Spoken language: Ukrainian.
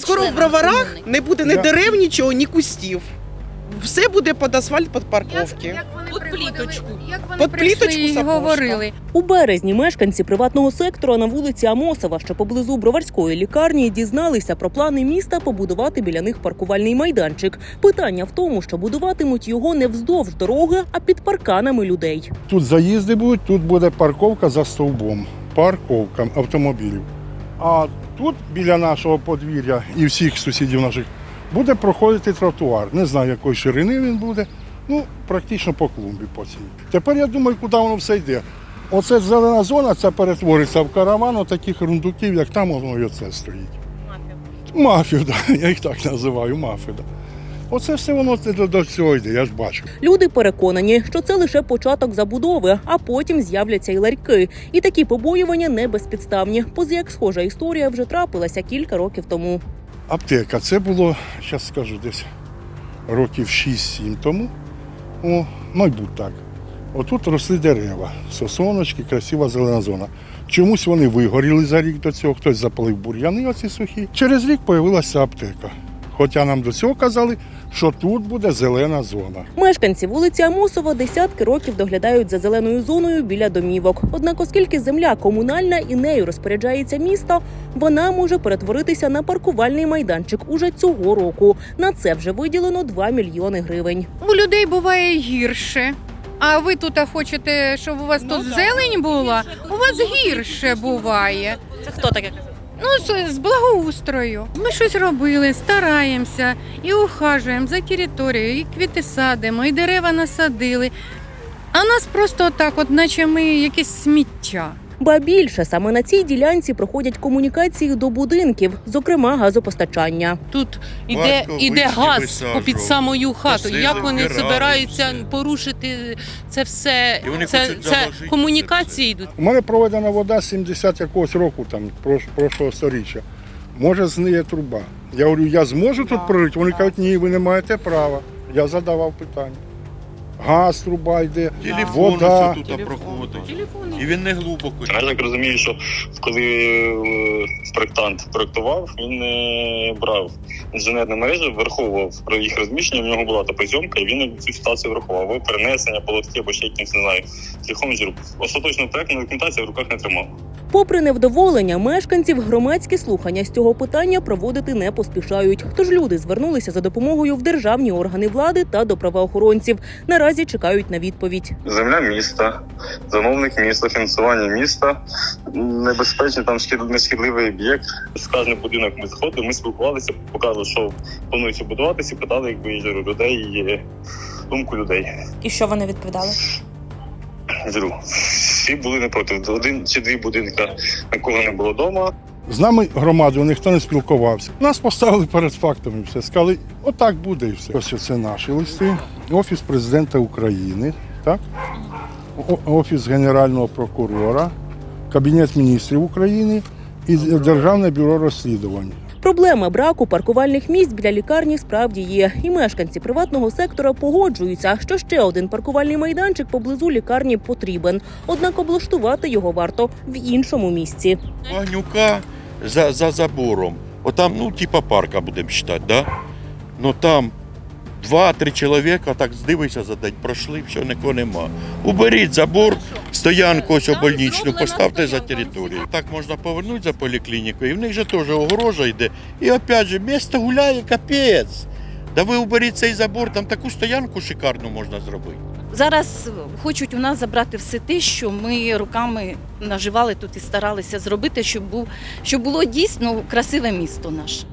Скоро в броварах не буде ні дерев, нічого, ні кустів. Все буде під асфальт, під парковки. Під пліточку. Під пліточку і говорили. У березні мешканці приватного сектора на вулиці Амосова, що поблизу броварської лікарні, дізналися про плани міста побудувати біля них паркувальний майданчик. Питання в тому, що будуватимуть його не вздовж дороги, а під парканами людей. Тут заїзди будуть, тут буде парковка за стовбом. Парковка автомобілів. А тут біля нашого подвір'я і всіх сусідів наших буде проходити тротуар. Не знаю, якої ширини він буде. Ну, практично по клумбі по цій. Тепер я думаю, куди воно все йде. Оце зелена зона, це перетвориться в караван таких рундуків, як там воно і оце стоїть. Мафію, да. я їх так називаю, мафію. Да. Оце все воно до, до цього йде, я ж бачу. Люди переконані, що це лише початок забудови, а потім з'являться й ларьки. І такі побоювання не безпідставні. Поза як схожа історія вже трапилася кілька років тому. Аптека. Це було, зараз скажу, десь років 6-7 тому. О, мабуть, так. Отут росли дерева, сосоночки, красива зелена зона. Чомусь вони вигоріли за рік до цього, хтось запалив бур'яни оці сухі. Через рік з'явилася аптека. Хоча нам до цього казали, що тут буде зелена зона. Мешканці вулиці Амосова десятки років доглядають за зеленою зоною біля домівок. Однак, оскільки земля комунальна і нею розпоряджається місто, вона може перетворитися на паркувальний майданчик уже цього року. На це вже виділено 2 мільйони гривень. У людей буває гірше. А ви тут хочете, щоб у вас Ну, тут да. зелень була? У вас гірше буває. Це хто таке? Ну, з, благоустрою. Ми щось робили, стараємося і ухажуємо за територією, і квіти садимо, і дерева насадили. А нас просто так, от наче ми якесь сміття. Ба більше саме на цій ділянці проходять комунікації до будинків, зокрема газопостачання. Тут іде, Батько іде газ висаджував, попід самою хату. косили, Як вони вбирали, збираються все. порушити це все? І вони Це, хочуть це заложити комунікації йдуть. У мене проведена вода 70 якогось року, там, прош- прошлого сторіччя. Може, зниє труба. Я говорю, я зможу тут прорити? Вони кажуть, ні, ви не маєте права. Я задавав питання. Газ, труба йде, Телефон вода. ось тут проходить. І він не глибоко. Я так розумію, що коли е, проєктант проєктував, він не брав інженерну мережу, враховував про їх розміщення. В нього була та топозйомка, і він цю ситуацію врахував. Перенесення, полотки або ще якимось, не знаю, шляхом зіру. Остаточну проєктну документацію в руках не тримав. Попри невдоволення мешканців, громадські слухання з цього питання проводити не поспішають. Тож люди звернулися за допомогою в державні органи влади та до правоохоронців. Наразі чекають на відповідь. Земля міста, замовник міста, фінансування міста, небезпечний там шкід- нешкідливий об'єкт. З кожним будинок ми заходили, ми спілкувалися, показували, що планується будуватися, питали якби людей думку людей. І що вони відповідали? Зру. Всі були не проти. Один чи дві будинки, на кого не було вдома. З нами громадою ніхто не спілкувався. Нас поставили перед фактами. Все сказали, отак буде і все. Ось це наші листи. Офіс президента України, так? Офіс Генерального прокурора, Кабінет міністрів України і Державне бюро розслідувань. Проблема браку паркувальних місць біля лікарні справді є, і мешканці приватного сектора погоджуються, що ще один паркувальний майданчик поблизу лікарні потрібен. Однак облаштувати його варто в іншому місці. Вогнюка за, за забором. Отам, ну, типа парка будемо вважати, да? Ну там два-три чоловіка так здивися за день пройшли, все, нікого нема. Уберіть забор, стоянку ось больничну, поставте за територію. Так можна повернути за поліклінікою, і в них же теж огорожа йде. І опять же, місто гуляє, капець. Да ви уберіть цей забор, там таку стоянку шикарну можна зробити. Зараз хочуть у нас забрати все те, що ми руками наживали тут і старалися зробити, щоб був щоб було дійсно красиве місто наше.